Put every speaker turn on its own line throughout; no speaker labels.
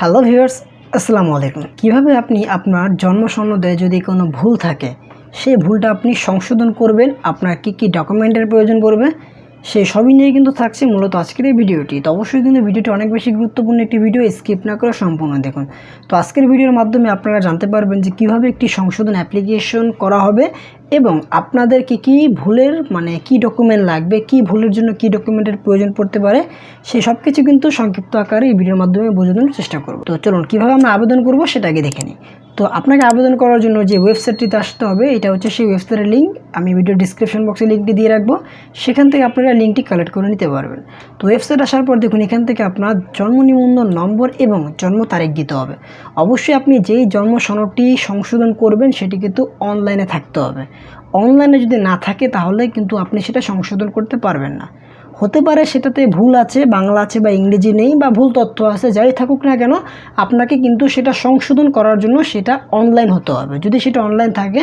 Hello viewers আসসালামু আলাইকুম কীভাবে আপনি আপনার জন্ম সনদে যদি কোনো ভুল থাকে, সেই ভুলটা আপনি সংশোধন করবেন। আপনার কি কি ডকুমেন্টের প্রয়োজন পড়বে, সেই সবই নিয়ে কিন্তু থাকছে মূলত আজকের এই ভিডিওটি। তো অবশ্যই কিন্তু ভিডিওটি অনেক বেশি গুরুত্বপূর্ণ একটি ভিডিও স্কিপ না করে সম্পূর্ণ দেখুন। তো আজকের ভিডিওর মাধ্যমে আপনারা জানতে পারবেন যে কীভাবে একটি সংশোধন অ্যাপ্লিকেশন করা হবে এবং আপনাদেরকে কি ভুলের মানে কি ডকুমেন্ট লাগবে, কি ভুলের জন্য কি ডকুমেন্টের প্রয়োজন পড়তে পারে সেই সব কিছু কিন্তু সংক্ষিপ্ত আকারে এই ভিডিওর মাধ্যমে বোঝানোর চেষ্টা করব। তো চলুন, কীভাবে আমরা আবেদন করব সেটা আগে দেখে নিই। তো আপনাকে আবেদন করার জন্য যে ওয়েবসাইটটিতে আসতে হবে, এটা হচ্ছে সেই ওয়েবসাইটের লিঙ্ক। আমি ভিডিও ডিসক্রিপশন বক্সে লিঙ্কটি দিয়ে রাখব। সেখান থেকে আপনারা লিঙ্কটি কালেক্ট করে নিতে পারবেন। তো ওয়েবসাইট আসার পর দেখুন, এখান থেকে আপনার জন্ম নিবন্ধন নম্বর এবং জন্ম তারিখ দিতে হবে। অবশ্যই আপনি যেই জন্ম সনদটি সংশোধন করবেন, সেটি কিন্তু অনলাইনে থাকতে হবে। অনলাইনে যদি না থাকে, তাহলে কিন্তু আপনি সেটা সংশোধন করতে পারবেন না। হতে পারে সেটাতে ভুল আছে, বাংলা আছে বা ইংরেজি নেই বা ভুল তথ্য আছে, যাই থাকুক না কেন, আপনাকে কিন্তু সেটা সংশোধন করার জন্য সেটা অনলাইন হতে হবে। যদি সেটা অনলাইন থাকে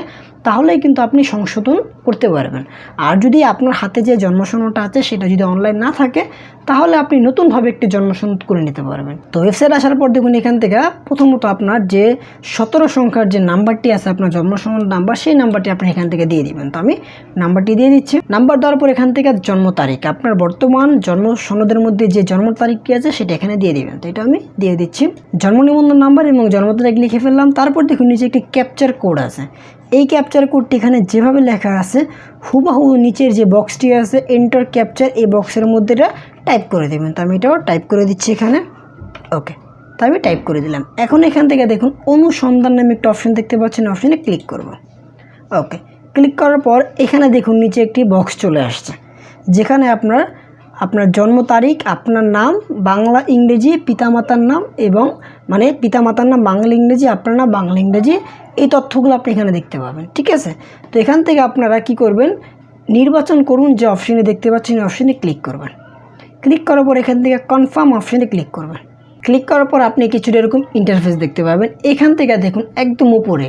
তাহলেই কিন্তু আপনি সংশোধন করতে পারবেন। আর যদি আপনার হাতে যে জন্মসনদটা আছে, সেটা যদি অনলাইন না থাকে, তাহলে আপনি নতুনভাবে একটি জন্মসনদ করে নিতে পারবেন। তো ওয়েবসাইট আসার পর দেখুন এখান থেকে প্রথমত আপনার যে সতেরো সংখ্যার যে নাম্বারটি আছে, আপনার জন্মসনদ নাম্বার, সেই নাম্বারটি আপনি এখান থেকে দিয়ে দিবেন। তো আমি নাম্বারটি দিয়ে দিচ্ছি। নাম্বার দেওয়ার পর এখান থেকে জন্ম তারিখ। আপনার বর্তমান জন্ম সনদের মধ্যে যে জন্ম তারিখটি আছে, সেটা এখানে দিয়ে দিবেন। তো এটা আমি দিয়ে দিচ্ছি। জন্ম নিবন্ধন নাম্বার এবং জন্ম তারিখ লিখে ফেললাম। তারপর দেখুন নিচে একটি ক্যাপচার কোড আছে। এই ক্যাপচার কোডটি এখানে যেভাবে লেখা আছে, হুবাহু নিচের যে বক্সটি আছে এন্টার ক্যাপচার এই বক্সের মধ্যে এটা টাইপ করে দেবেন। তো আমি এটাও টাইপ করে দিচ্ছি এখানে। ওকে তো আমি টাইপ করে দিলাম। এখন এখান থেকে দেখুন, অনুসন্ধান নামে একটা অপশন দেখতে পাচ্ছেন অপশনে ক্লিক করব। ওকে ক্লিক করার পর এখানে দেখুন, নিচে একটি বক্স চলে আসছে, যেখানে আপনার আপনার জন্ম তারিখ, আপনার নাম, বাংলা, ইংরেজি, পিতামাতার নাম এবং মানে পিতামাতার নাম বাংলা ইংরেজি, আপনার নাম বাংলা ইংরেজি, এই তথ্যগুলো আপনি এখানে দেখতে পাবেন, ঠিক আছে? তো এখান থেকে আপনারা কি করবেন? নির্বাচন করুন যে অপশনে দেখতে পাচ্ছেন, এই অপশনে ক্লিক করবেন। ক্লিক করার পর এখান থেকে কনফার্ম অপশনে ক্লিক করবেন। ক্লিক করার পর আপনি কিছুটা এরকম ইন্টারফেস দেখতে পাবেন। এখান থেকে দেখুন, একদম উপরে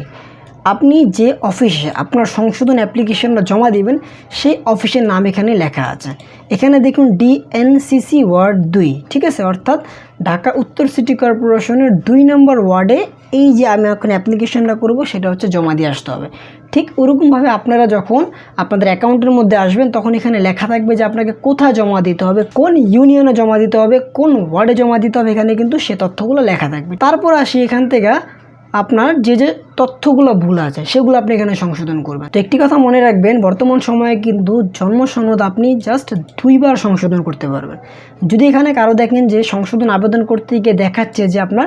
আপনি যে অফিসে আপনার সংশোধন অ্যাপ্লিকেশনটা জমা দিবেন, সেই অফিসের নাম এখানে লেখা আছে। এখানে দেখুন ডিএনসিসি ওয়ার্ড দুই, ঠিক আছে? অর্থাৎ ঢাকা উত্তর সিটি কর্পোরেশনের দুই নম্বর ওয়ার্ডে এই যে আমি এখন অ্যাপ্লিকেশনটা করব, সেটা হচ্ছে জমা দিয়ে আসতে হবে। ঠিক ওরকমভাবে আপনারা যখন আপনাদের অ্যাকাউন্টের মধ্যে আসবেন, তখন এখানে লেখা থাকবে যে আপনাকে কোথায় জমা দিতে হবে, কোন ইউনিয়নে জমা দিতে হবে, কোন ওয়ার্ডে জমা দিতে হবে, এখানে কিন্তু সে তথ্যগুলো লেখা থাকবে। তারপর আসি এখান থেকে আপনার যে যে তথ্যগুলো ভুল আছে, সেগুলো আপনি এখানে সংশোধন করবেন। তো একটি কথা মনে রাখবেন, বর্তমান সময়ে কিন্তু জন্ম সনদ আপনি জাস্ট দুইবার সংশোধন করতে পারবেন। যদি এখানে কারও দেখেন যে সংশোধন আবেদন করতে গিয়ে দেখাচ্ছে যে আপনার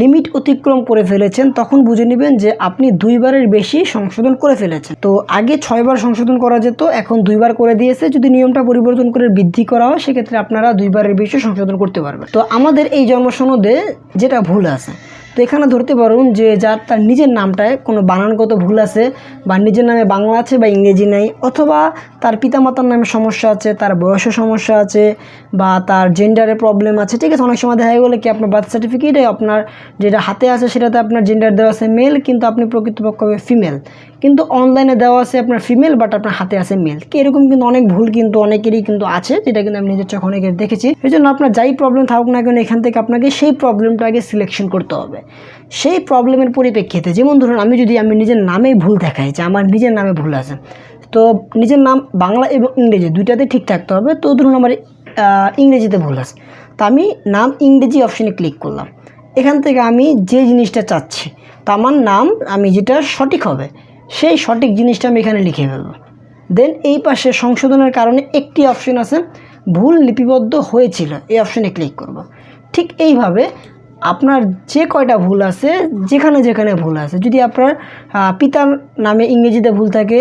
লিমিট অতিক্রম করে ফেলেছেন, তখন বুঝে নেবেন যে আপনি দুইবারের বেশি সংশোধন করে ফেলেছেন। তো আগে ছয়বার সংশোধন করা যেত, এখন দুইবার করে দিয়েছে। যদি নিয়মটা পরিবর্তন করে বৃদ্ধি করা হয়, সেক্ষেত্রে আপনারা দুইবারের বেশি সংশোধন করতে পারবেন। তো আমাদের এই জন্ম সনদে যেটা ভুল আছে তো এখানে ধরতে পারুন যে যার তার নিজের নামটায় কোনো বানানগত ভুল আছে বা নিজের নামে বাংলা আছে বা ইংরেজি নেই অথবা তার পিতামাতার নামে সমস্যা আছে, তার বয়সের সমস্যা আছে বা তার জেন্ডারে প্রবলেম আছে, ঠিক আছে? অনেক সময় দেখা গেলো কি আপনার বার্থ সার্টিফিকেটে আপনার যেটা হাতে আছে সেটাতে আপনার জেন্ডার দেওয়া আছে মেল কিন্তু আপনি প্রকৃতপক্ষে ফিমেল কিন্তু অনলাইনে দেওয়া আছে আপনার ফিমেল বাট আপনার হাতে আছে মেল কি এরকম কিন্তু অনেক ভুল কিন্তু অনেকেরই কিন্তু আছে, যেটা কিন্তু আমি নিজের চোখে অনেকের দেখেছি। এই জন্য আপনার যাই প্রবলেম থাকুক না কেন, এখান থেকে আপনাকে সেই প্রবলেমটা আগে সিলেকশন করতে হবে। সেই প্রবলেমের পরিপ্রেক্ষিতে, যেমন ধরুন আমি যদি আমি নিজের নামেই ভুল দেখাই, যে আমার নিজের নামে ভুল আছে, তো নিজের নাম বাংলা এবং ইংরেজি দুইটাতে ঠিক থাকতে হবে। তো ধরুন আমার ইংরেজিতে ভুল আছে, তো আমি নাম ইংরেজি অপশানে ক্লিক করলাম। এখান থেকে আমি যে জিনিসটা চাচ্ছি, তো আমার নাম, আমি যেটা সঠিক হবে সেই সঠিক জিনিসটা আমি এখানে লিখে ফেলব। দেন এই পাশে সংশোধনের কারণে একটি অপশন আছে, ভুল লিপিবদ্ধ হয়েছিল, এই অপশনে ক্লিক করব। ঠিক এইভাবে আপনার যে কয়টা ভুল আছে, যেখানে যেখানে ভুল আছে, যদি আপনার পিতার নামে ইংরেজিতে ভুল থাকে,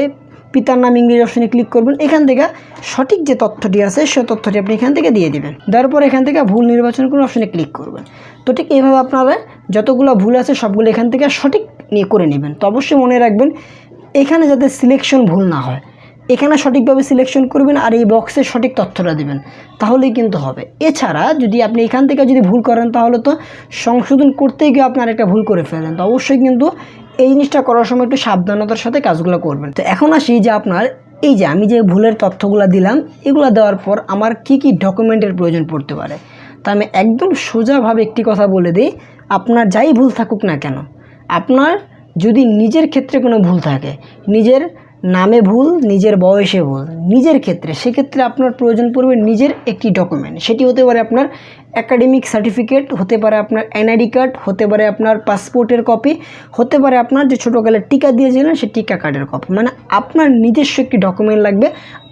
পিতার নাম ইংরেজি অপশনে ক্লিক করবেন, এখান থেকে সঠিক যে তথ্যটি আছে, সে তথ্যটি আপনি এখান থেকে দিয়ে দিবেন। দেওয়ার পর এখান থেকে ভুল নির্বাচন করে অপশনে ক্লিক করবেন। তো ঠিক এইভাবে আপনারা যতগুলো ভুল আছে সবগুলো এখান থেকে সঠিক নিয়ে করে নেবেন। তো অবশ্যই মনে রাখবেন, এখানে যাতে সিলেকশন ভুল না হয়, এখানে সঠিকভাবে সিলেকশন করবেন আর এই বক্সে সঠিক তথ্যটা দেবেন, তাহলেই কিন্তু হবে। এছাড়া যদি আপনি এখান থেকে যদি ভুল করেন, তাহলে তো সংশোধন করতে গিয়ে আপনার একটা ভুল করে ফেলেন তো অবশ্যই কিন্তু এই জিনিসটা করার সময় একটু সাবধানতার সাথে কাজগুলো করবেন। তো এখন আসি যে আপনার, এই যে আমি যে ভুলের তথ্যগুলো দিলাম, এগুলো দেওয়ার পর আমার কি কি ডকুমেন্টের প্রয়োজন পড়তে পারে? তা আমি একদম সোজাভাবে একটি কথা বলে দিই, আপনার যাই ভুল থাকুক না কেন, আপনার যদি নিজের ক্ষেত্রে কোনো ভুল থাকে, নিজের নামে ভুল, নিজের বয়সে ভুল, নিজের ক্ষেত্রে, সেক্ষেত্রে আপনার প্রয়োজন পড়বে নিজের একটি ডকুমেন্ট সেটি হতে পারে আপনার অ্যাকাডেমিক সার্টিফিকেট হতে পারে আপনার এনআইডি কার্ড হতে পারে আপনার পাসপোর্টের কপি হতে পারে আপনার যে ছোটোকালে টিকা দিয়েছিলেন সে টিকা কার্ডের কপি মানে আপনার নিজস্ব একটি ডকুমেন্ট লাগবে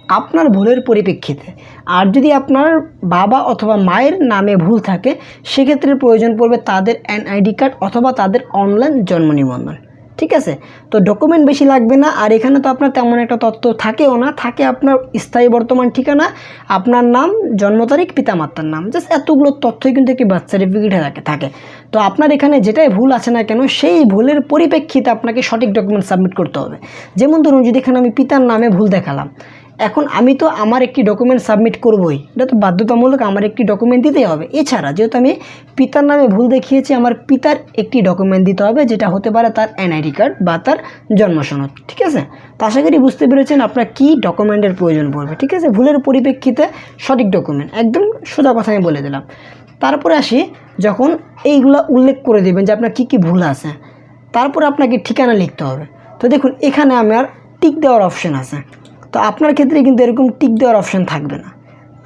আপনার ভুলের পরিপ্রেক্ষিতে। আর যদি আপনার বাবা অথবা মায়ের নামে ভুল থাকে, সেক্ষেত্রে প্রয়োজন পড়বে তাদের এনআইডি কার্ড অথবা তাদের অনলাইন জন্ম নিবন্ধন। ঠিক আছে? তো ডকুমেন্ট বেশি লাগবে না, আর এখানে তো আপনার তেমন একটা তথ্য থাকেও না। থাকে আপনার স্থায়ী বর্তমান ঠিকানা, আপনার নাম, জন্ম তারিখ, পিতামাতার নাম। জাস্ট এতগুলো তথ্যই কিন্তু একটি বার্থ সার্টিফিকেটে থাকে থাকে। তো আপনার এখানে যেটাই ভুল আছে না কেন, সেই ভুলের পরিপ্রেক্ষিতে আপনাকে সঠিক ডকুমেন্ট সাবমিট করতে হবে। যেমন ধরুন যদি এখানে আমি পিতার নামে ভুল দেখালাম এখন আমি তো আমার একটি ডকুমেন্ট সাবমিট করবই। এটা তো বাধ্যতামূলক আমার একটি ডকুমেন্ট দিতেই হবে। এছাড়া যেহেতু আমি পিতার নামে ভুল দেখিয়েছি, আমার পিতার একটি ডকুমেন্ট দিতে হবে, যেটা হতে পারে তার এনআইডি কার্ড বা তার জন্ম সনদ, ঠিক আছে? তো আশা করি বুঝতে পেরেছেন আপনার কী ডকুমেন্টের প্রয়োজন পড়বে, ঠিক আছে? ভুলের পরিপ্রেক্ষিতে সঠিক ডকুমেন্ট একদম সোজা কথা আমি বলে দিলাম। তারপরে আসি, যখন এইগুলো উল্লেখ করে দেবেন যে আপনার কী কী ভুল আছে, তারপর আপনাকে ঠিকানা লিখতে হবে। তো দেখুন, এখানে আমার টিক দেওয়ার অপশন আছে। তো আপনার ক্ষেত্রে কিন্তু এরকম টিক দেওয়ার অপশন থাকবে না।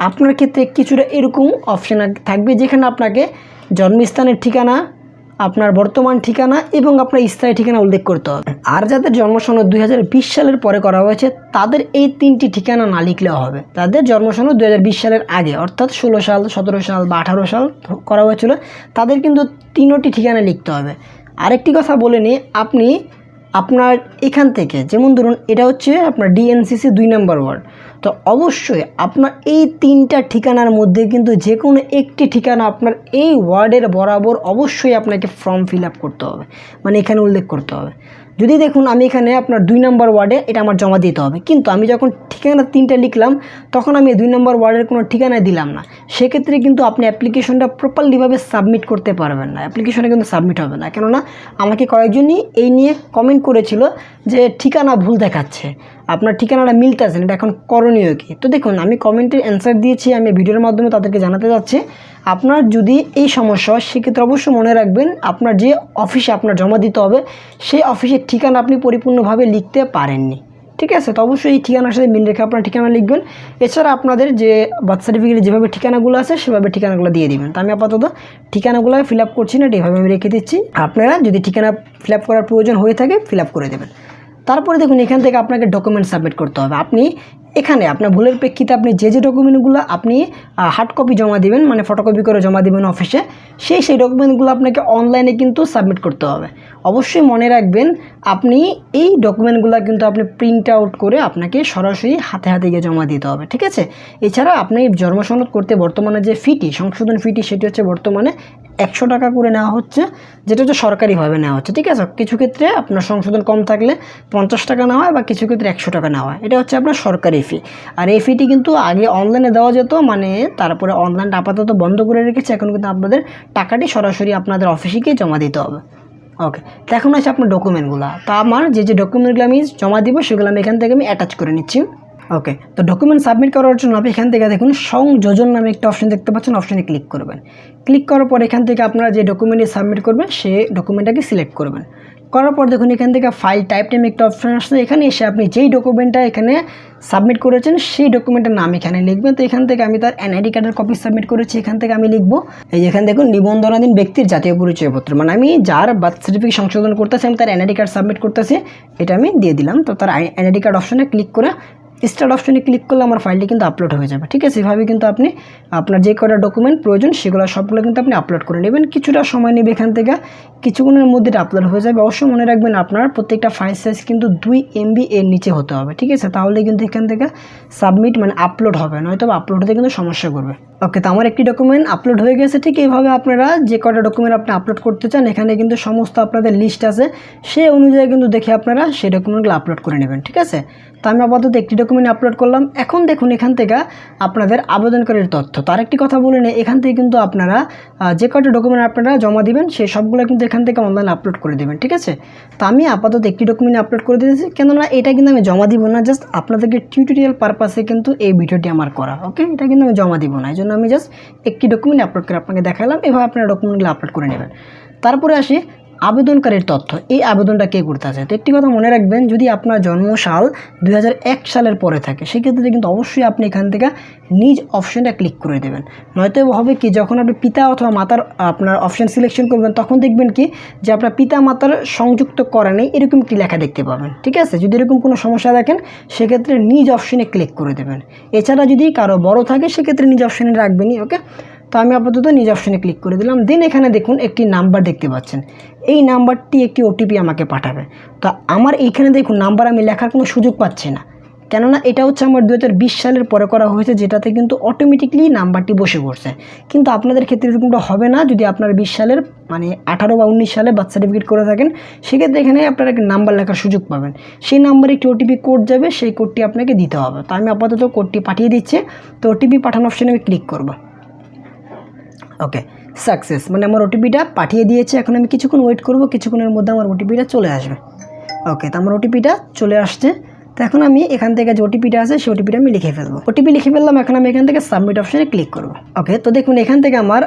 আপনার ক্ষেত্রে কিছুটা এরকম অপশন থাকবে যেখানে আপনাকে জন্মস্থানের ঠিকানা, আপনার বর্তমান ঠিকানা এবং আপনার স্থায়ী ঠিকানা উল্লেখ করতে হবে। আর যাদের জন্মসনদ দুই সালের পরে করা হয়েছে, তাদের এই তিনটি ঠিকানা না লিখলেও হবে। তাদের জন্মসনদ দুই সালের আগে, অর্থাৎ ষোলো সাল, সতেরো সাল বা আঠারো সাল করা হয়েছিল, তাদের কিন্তু তিনোটি ঠিকানা লিখতে হবে। আরেকটি কথা বলে নিই, আপনি আপনার এখান থেকে, যেমন ধরুন এটা হচ্ছে আপনার ডিএনসিসি দুই নম্বর ওয়ার্ড। তো অবশ্যই আপনার এই তিনটা ঠিকানার মধ্যে কিন্তু যে কোনো একটি ঠিকানা আপনার এই ওয়ার্ডের বরাবর অবশ্যই আপনাকে ফর্ম ফিল আপ করতে হবে। মানে এখানে উল্লেখ করতে হবে। যদি দেখুন আমি এখানে আপনার দুই নম্বর ওয়ার্ডে এটা আমার জমা দিতে হবে। কিন্তু আমি যখন ঠিকানা তিনটা লিখলাম, তখন আমি দুই নম্বর ওয়ার্ডের কোনো ঠিকানায় দিলাম না। সেক্ষেত্রে কিন্তু আপনি অ্যাপ্লিকেশনটা প্রপারলিভাবে সাবমিট করতে পারবেন না। অ্যাপ্লিকেশনে কিন্তু সাবমিট হবে না। কেননা আমাকে কয়েকজনই এই নিয়ে কমেন্ট করেছিল যে ঠিকানা ভুল দেখাচ্ছে। আপনার ঠিকানাটা মিলতেছে না এটা এখন করণীয় কি? তো দেখুন, আমি কমেন্টের অ্যান্সার দিয়েছি, আমি ভিডিওর মাধ্যমে তাদেরকে জানাতে যাচ্ছি। আপনার যদি এই সমস্যা হয়, সেক্ষেত্রে অবশ্যই মনে রাখবেন, আপনার যে অফিসে আপনার জমা দিতে হবে, সেই অফিসের ঠিকানা আপনি পরিপূর্ণভাবে লিখতে পারেননি। ঠিক আছে? তো অবশ্যই এই ঠিকানার সাথে মিল রেখে আপনার ঠিকানা লিখবেন। এছাড়া আপনাদের যে বার্থ সার্টিফিকেটে যেভাবে ঠিকানাগুলো আছে, সেভাবে ঠিকানাগুলো দিয়ে দিবেন। তো আমি আপাতত ঠিকানাগুলো ফিল আপ করছি না এভাবে আমি রেখে দিচ্ছি। আপনারা যদি ঠিকানা ফিল আপ করার প্রয়োজন হয়ে থাকে ফিল আপ করে দেবেন। তারপরে দেখুন এখান থেকে আপনাকে ডকুমেন্ট সাবমিট করতে হবে। আপনি এখানে আপনার ভুলের প্রেক্ষিতে আপনি যে যে ডকুমেন্টগুলো আপনি হার্ড কপি জমা দিবেন মানে ফটোকপি করে জমা দিবেন অফিসে সেই সেই ডকুমেন্টগুলো আপনাকে অনলাইনে কিন্তু সাবমিট করতে হবে। অবশ্যই মনে রাখবেন, আপনি এই ডকুমেন্টগুলো কিন্তু আপনি প্রিন্ট আউট করে আপনাকে সরাসরি হাতে হাতে গিয়ে জমা দিতে হবে, ঠিক আছে? এছাড়া আপনি জন্মসনদ করতে বর্তমানে যে ফিটি সংশোধন ফিটি সেটি হচ্ছে বর্তমানে একশো টাকা করে নেওয়া হচ্ছে, যেটা হচ্ছে সরকারিভাবে নেওয়া হচ্ছে, ঠিক আছে? কিছু ক্ষেত্রে আপনার সংশোধন কম থাকলে পঞ্চাশ টাকা নেওয়া হয় বা কিছু ক্ষেত্রে একশো টাকা নেওয়া হয়, এটা হচ্ছে আপনার সরকারি ফি আর এফিটি কিন্তু আগে অনলাইনে দেওয়া যেত মানে তারপরে অনলাইনটা আপাতত বন্ধ করে রেখেছে। এখন কিন্তু আপনাদের টাকাটি সরাসরি আপনাদের অফিসে গিয়ে জমা দিতে হবে। ওকে তো এখন আছে আপনার ডকুমেন্টগুলো তা আমার যে যে ডকুমেন্টগুলো আমি জমা দিব, সেগুলো আমি এখান থেকে আমি অ্যাটাচ করে নিচ্ছি। ওকে তো ডকুমেন্ট সাবমিট করার জন্য আপনি এখান থেকে দেখুন সংযোজন নামে একটা অপশন দেখতে পাচ্ছেন। অপশনে ক্লিক করবেন। ক্লিক করার পর এখান থেকে আপনারা যে ডকুমেন্টটি সাবমিট করবেন, সে ডকুমেন্টটাকে সিলেক্ট করবেন। করার পর দেখুন, এখান থেকে ফাইল টাইপ টাইম একটা অপশান আসছে। এখানে এসে আপনি যেই ডকুমেন্টটা এখানে সাবমিট করেছেন, সেই ডকুমেন্টের নাম এখানে লিখবেন। তো এখান থেকে আমি তার এনআইডি কার্ডের কপি সাবমিট করেছি, এখান থেকে আমি লিখব। এই এখানে দেখুন, নিবন্ধনাধীন ব্যক্তির জাতীয় পরিচয়পত্র মানে আমি যার বার্থ সার্টিফিকেট সংশোধন করতেছি, আমি তার এনআইডি কার্ড সাবমিট করতেছি, এটা আমি দিয়ে দিলাম। তো তার এনআইডি কার্ড অপশানে ক্লিক করে স্টার্ট অপশনে ক্লিক করলে আমার ফাইলটি কিন্তু আপলোড হয়ে যাবে। ঠিক আছে? এভাবে কিন্তু আপনি আপনার যে কটা ডকুমেন্ট প্রয়োজন সেগুলো সবগুলো কিন্তু আপনি আপলোড করে নেবেন। কিছুটা সময় নেবে এখান থেকে, কিছুক্ষণের মধ্যে আপলোড হয়ে যাবে। অবশ্যই মনে রাখবেন আপনার প্রত্যেকটা ফাইল সাইজ কিন্তু দুই এমবি এর নিচে হতে হবে। ঠিক আছে? তাহলে কিন্তু এখান থেকে সাবমিট মানে আপলোড হবে নয়তো আপলোড হতে কিন্তু সমস্যা করবে। ওকে তো আমার একটি ডকুমেন্ট আপলোড হয়ে গেছে। ঠিক এইভাবে আপনারা যে কটা ডকুমেন্ট আপনি আপলোড করতে চান, এখানে কিন্তু সমস্ত আপনাদের লিস্ট আছে। সেই অনুযায়ী কিন্তু দেখে আপনারা সেই ডকুমেন্টগুলো আপলোড করে নেবেন, ঠিক আছে? তো আমি আপাতত একটি ডকুমেন্ট আপলোড করলাম। এখন দেখুন এখান থেকে আপনাদের আবেদনকারীর তথ্য। তার একটি কথা বলে নেই, এখান থেকে কিন্তু আপনারা যে কটা ডকুমেন্ট আপনারা জমা দিবেন, সেই সবগুলো কিন্তু এখান থেকে অনলাইন আপলোড করে দেবেন, ঠিক আছে? তো আমি আপাতত একটি ডকুমেন্ট আপলোড করে দিয়েছি। কেননা এটা কিন্তু আমি জমা দিব না জাস্ট আপনাদেরকে টিউটোরিয়াল পারপাসে কিন্তু এই ভিডিওটি আমার করা ওকে এটা কিন্তু আমি জমা দিব না, এই জন্য আমি জাস্ট একটি ডকুমেন্ট আপলোড করে আপনাকে দেখালাম, এভাবে আপনারা ডকুমেন্টগুলো আপলোড করে নেবেন। তারপরে আসি আবেদনকারীর তথ্য। এই আবেদনটা কে করতে আছে? তো একটি কথা মনে রাখবেন, যদি আপনার জন্মসাল দুই হাজার এক সালের পরে থাকে, সেক্ষেত্রে কিন্তু অবশ্যই আপনি এখান থেকে নিজ অপশনটা ক্লিক করে দেবেন। নয়তো হবে কি, যখন আপনি পিতা অথবা মাতার, আপনার অপশন সিলেকশন করবেন, তখন দেখবেন কি, যে আপনার পিতা মাতার সংযুক্ত করা নেই, এরকম কি লেখা দেখতে পাবেন। ঠিক আছে? যদি এরকম কোনো সমস্যা দেখেন, সেক্ষেত্রে নিজ অপশনে ক্লিক করে দেবেন। এছাড়া যদি কারও বড় থাকে, সেক্ষেত্রে নিজ অপশনে রাখবেনই, ওকে? তো আমি আপাতত নিজ অপশনে ক্লিক করে দিলাম। দেন এখানে দেখুন একটি নাম্বার দেখতে পাচ্ছেন। এই নাম্বারটি একটি ওটিপি আমাকে পাঠাবে। তো আমার এইখানে দেখুন নাম্বার আমি লেখার কোনো সুযোগ পাচ্ছি না। কেননা এটা হচ্ছে আমার দু হাজার বিশ সালের পরে করা হয়েছে, যেটাতে কিন্তু অটোমেটিকলি নাম্বারটি বসে পড়ছে। কিন্তু আপনাদের ক্ষেত্রে এরকমটা হবে না। যদি আপনার বিশ সালের মানে আঠারো বা উনিশ সালে বার্থ সার্টিফিকেট করে থাকেন, সেক্ষেত্রে এখানে আপনারা একটা নাম্বার লেখার সুযোগ পাবেন। সেই নাম্বারে একটি ওটিপি কোড যাবে, সেই কোডটি আপনাকে দিতে হবে। তো আমি আপাতত কোডটি পাঠিয়ে দিচ্ছি। তো ওটিপি পাঠানো অপশানে আমি ক্লিক করব। ওকে সাকসেস মানে আমার ওটিপিটা পাঠিয়ে দিয়েছে, এখন আমি কিছুক্ষণ ওয়েট করব, কিছুক্ষণের মধ্যে আমার ওটিপিটা চলে আসবে। ওকে তো আমার ওটিপিটা চলে আসছে। তো এখন আমি এখান থেকে যে ওটিপিটা আছে, সেই ওটিপিটা আমি লিখে ফেলব। ওটিপি লিখে ফেললাম, এখন আমি এখান থেকে সাবমিট অপশানে ক্লিক করব। ওকে তো দেখুন, এখান থেকে আমার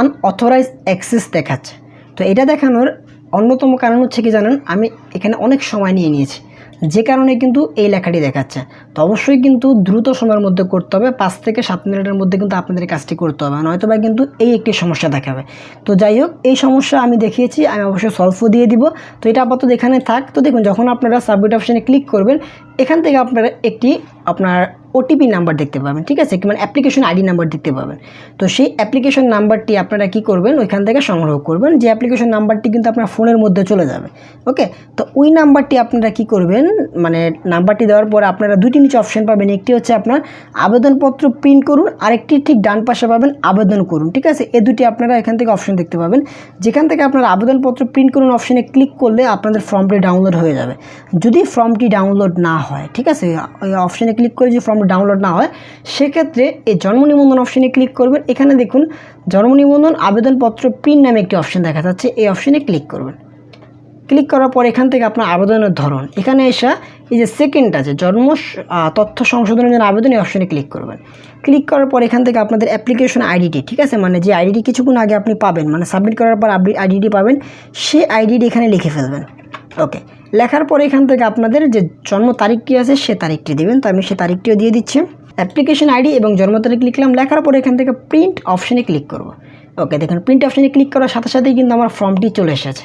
আনঅথরাইজ অ্যাক্সেস দেখাচ্ছে। তো এটা দেখানোর অন্যতম কারণ হচ্ছে কি জানেন? আমি এখানে অনেক সময় নিয়ে নিয়েছি। যে কারণে কিন্তু এই লেখাটি দেখাচ্ছে। তো অবশ্যই কিন্তু দ্রুত সময়ের মধ্যে করতে হবে। পাঁচ থেকে সাত মিনিটের মধ্যে কিন্তু আপনাদের কাজটি করতে হবে। নয়তো বা কিন্তু এই একটি সমস্যা দেখাবে। তো যাই হোক, এই সমস্যা আমি দেখিয়েছি। আমি অবশ্যই সলভও দিয়ে দিব। তো এটা আপাতত এখানে থাক। তো দেখুন, যখন আপনারা সাবমিট অপশানে ক্লিক করবেন, এখান থেকে আপনারা একটি আপনার ওটিপি নাম্বার দেখতে পাবেন, ঠিক আছে? মানে অ্যাপ্লিকেশন আইডি নাম্বার দেখতে পাবেন। তো সেই অ্যাপ্লিকেশন নাম্বারটি আপনারা কি করবেন? ওইখান থেকে সংগ্রহ করবেন। যে অ্যাপ্লিকেশন নাম্বারটি কিন্তু আপনার ফোনের মধ্যে চলে যাবে ওকে তো ওই নাম্বারটি আপনারা কি করবেন? মানে নাম্বারটি দেওয়ার পর আপনারা দুটি নিচে অপশন পাবেন। একটি হচ্ছে আপনার আবেদনপত্র প্রিন্ট করুন, আরেকটি ঠিক ডান পাশে পাবেন আবেদন করুন, ঠিক আছে? এ দুটি আপনারা এখান থেকে অপশন দেখতে পাবেন। যেখান থেকে আপনারা আবেদনপত্র প্রিন্ট করুন অপশনে ক্লিক করলে আপনাদের ফর্মটি ডাউনলোড হয়ে যাবে। যদি ফর্মটি ডাউনলোড না হয়, ঠিক আছে? ওই অপশনে ক্লিক করে যদি ফর্মটি ডাউনলোড না হয়, সেক্ষেত্রে এই জন্ম নিবন্ধন অপশনে ক্লিক করবেন। এখানে দেখুন, জন্ম নিবন্ধন আবেদনপত্র প্রিন্ট নামে একটি অপশন দেখা যাচ্ছে, এই অপশনে ক্লিক করবেন। ক্লিক করার পর এখান থেকে আপনার আবেদনের ধরন। এখানে এসে এই যে সেকেন্ড আছে, জন্ম তথ্য সংশোধনের জন্য আবেদন এই অপশনে ক্লিক করবেন। ক্লিক করার পর এখান থেকে আপনাদের অ্যাপ্লিকেশন আইডিটি ঠিক আছে? মানে যে আইডিটি কিছুক্ষণ আগে আপনি পাবেন মানে সাবমিট করার পর আপনি আইডিটি পাবেন সেই আইডিটি এখানে লিখে ফেলবেন। ওকে লেখার পর এখান থেকে আপনাদের যে জন্ম তারিখটি আছে, সে তারিখটি দেবেন। তো আমি সে তারিখটিও দিয়ে দিচ্ছি। অ্যাপ্লিকেশন আইডি এবং জন্ম তারিখ লিখলাম। লেখার পর এখান থেকে প্রিন্ট অপশানে ক্লিক করব। ওকে দেখুন প্রিন্ট অপশানে ক্লিক করার সাথে সাথেই কিন্তু আমার ফর্মটি চলে এসেছে।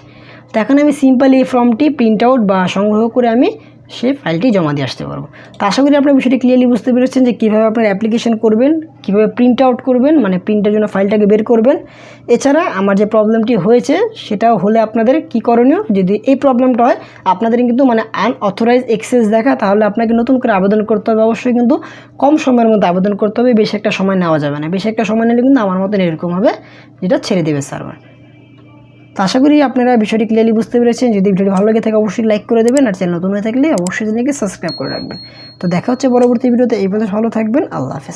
তো এখন আমি সিম্পলি এই ফর্মটি প্রিন্ট আউট বা সংগ্রহ করে আমি সেই ফাইলটি জমা দিয়ে আসতে পারব। তো আশা করি আপনার বিষয়টি ক্লিয়ারলি বুঝতে পেরেছেন যে কীভাবে আপনার অ্যাপ্লিকেশন করবেন, কীভাবে প্রিন্ট আউট করবেন মানে প্রিন্টের জন্য ফাইলটাকে বের করবেন। এছাড়া আমার যে প্রবলেমটি হয়েছে, সেটাও হলে আপনাদের কি করণীয়? যদি এই প্রবলেমটা হয়, আপনাদের কিন্তু মানে আনঅথরাইজ এক্সেস দেখা, তাহলে আপনাকে নতুন করে আবেদন করতে হবে। অবশ্যই কিন্তু কম সময়ের মধ্যে আবেদন করতে হবে, বেশি একটা সময় নেওয়া যাবে না। বেশি একটা সময় নিলে কিন্তু আমার মতন এরকম হবে, যেটা ছেড়ে দেবে সার্ভার তো আশা করি আপনারা বিষয়টি ক্লিয়ারলি বুঝতে পেরেছেন। যদি ভিডিওটি ভালো লাগে থাকে অবশ্যই লাইক করে দেবেন আর চ্যানেল নতুন হয়ে থাকলে অবশ্যই চ্যানেলকে সাবস্ক্রাইব করে রাখবেন। তো দেখা হচ্ছে পরবর্তী ভিডিওতে। এই পর্যন্ত ভালো থাকবেন। আল্লাহ হাফেজ।